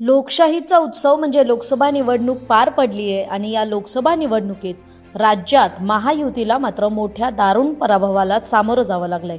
लोकशाहीचा उत्सव म्हणजे लोकसभा निवडणूक पार पडली आहे आणि या लोकसभा निवडणुकीत राज्यात महायुतीला मात्र मोठ्या दारुण पराभवाला सामोरं जावं लागलंय.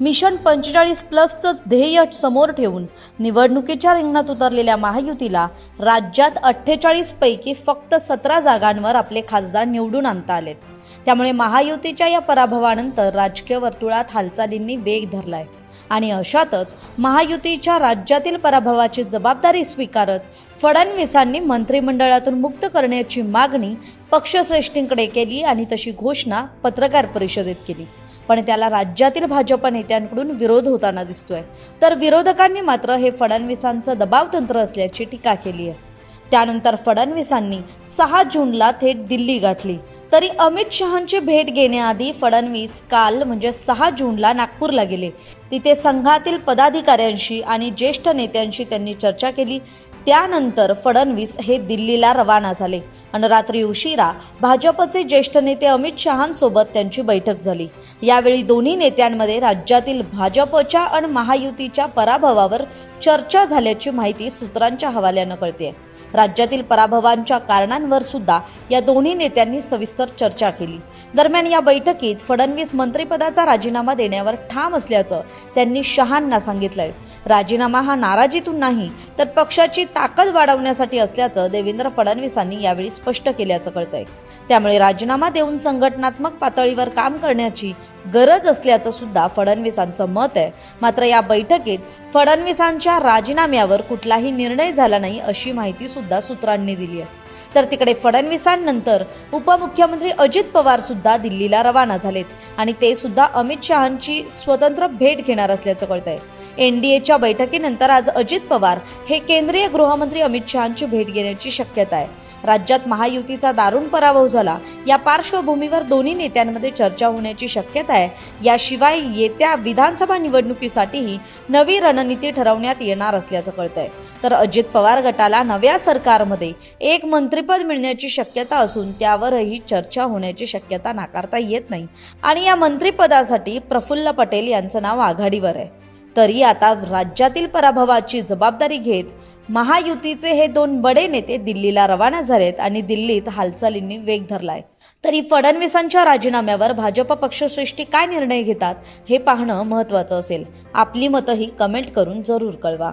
मिशन पंचेचाळीस प्लसचं ध्येय समोर ठेवून निवडणुकीच्या रिंगणात उतरलेल्या महायुतीला राज्यात अठ्ठेचाळीस पैकी फक्त सतरा जागांवर आपले खासदार निवडून आणता आलेत. त्यामुळे महायुतीच्या या पराभवानंतर राजकीय वर्तुळात हालचालींनी वेग धरलाय. आणि अशातच महायुतीच्या राज्यातील पराभवाची जबाबदारी स्वीकारत फडणवीसांनी मंत्रिमंडळातून मुक्त करण्याची मागणी पक्षश्रेष्ठींकडे केली आणि तशी घोषणा पत्रकार परिषदेत केली. पण त्याला राज्यातील भाजप नेत्यांकडून विरोध होताना दिसतोय. तर विरोधकांनी मात्र हे फडणवीसांचं दबाव तंत्र असल्याची टीका केली आहे. त्यानंतर फडणवीसांनी सहा जूनला थेट दिल्ली गाठली. तरी अमित शहांची भेट घेण्याआधी फडणवीस काल म्हणजे सहा जूनला नागपूरला गेले. तिथे संघातील पदाधिकाऱ्यांशी आणि ज्येष्ठ नेत्यांशी त्यांनी चर्चा केली. त्यानंतर फडणवीस हे दिल्लीला रवाना झाले आणि रात्री उशिरा भाजपचे ज्येष्ठ नेते अमित शहांसोबत त्यांची बैठक झाली. यावेळी दोन्ही नेत्यांमध्ये राज्यातील भाजपच्या आणि महायुतीच्या पराभवावर चर्चा झाल्याची माहिती सूत्रांच्या हवाल्यानं कळते राज्यातील पराभवांच्या कारणांवर सुद्धा या दोन्ही नेत्यांनी सविस्तर चर्चा केली. दरम्यान या बैठकीत फडणवीस मंत्रिपदाचा राजीनामा देण्यावर ठाम असल्याचं त्यांनी शहांना सांगितलंय. राजीनामा हा नाराजीतून नाही तर पक्षाची ताकद वाढवण्यासाठी असल्याचं देवेंद्र फडणवीसांनी यावेळी स्पष्ट केल्याचं कळतंय. त्यामुळे राजीनामा देऊन संघटनात्मक पातळीवर काम करण्याची गरज असल्याचं सुद्धा फडणवीसांचं मत आहे. मात्र या बैठकीत फडणवीसांच्या राजीनाम्यावर कुठलाही निर्णय झाला नाही अशी माहिती सुद्धा सूत्रांनी दिली आहे. तर तिकडे फडणवीसांनंतर उपमुख्यमंत्री अजित पवार सुद्धा दिल्लीला रवाना झालेत आणि ते सुद्धा अमित शहांची स्वतंत्र भेट घेणार असल्याचं कळतंय. एनडीएच्या बैठकीनंतर आज अजित पवार हे केंद्रीय गृहमंत्री अमित शहांची भेट घेण्याची शक्यता आहे. राज्यात महायुतीचा दारुण पराभव झाला. या पार्श्वभूमीवर दोन्ही नेत्यांमध्ये चर्चा होण्याची शक्यता आहे. याशिवाय येत्या विधानसभा निवडणुकीसाठीही नवी रणनीती ठरवण्यात येणार असल्याचं कळतंय. तर अजित पवार गटाला नव्या सरकारमध्ये एक मंत्रिपद मिळण्याची शक्यता असून त्यावरही चर्चा होण्याची शक्यता नाकारता येत नाही. आणि या मंत्रिपदासाठी प्रफुल्ल पटेल यांचं नाव आघाडीवर आहे. तरी आता राज्यातील पराभवाची जबाबदारी घेत महायुतीचे हे दोन बडे नेते दिल्लीला रवाना झालेत आणि दिल्लीत हालचालींनी वेग धरलाय. तरी फडणवीसांच्या राजीनाम्यावर भाजप पक्षश्रेष्ठी काय निर्णय घेतात हे पाहणं महत्त्वाचं असेल. आपली मतंही कमेंट करून जरूर कळवा.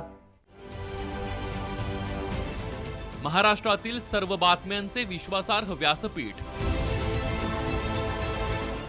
महाराष्ट्रातील सर्व बातम्यांचे विश्वासार्ह व्यासपीठ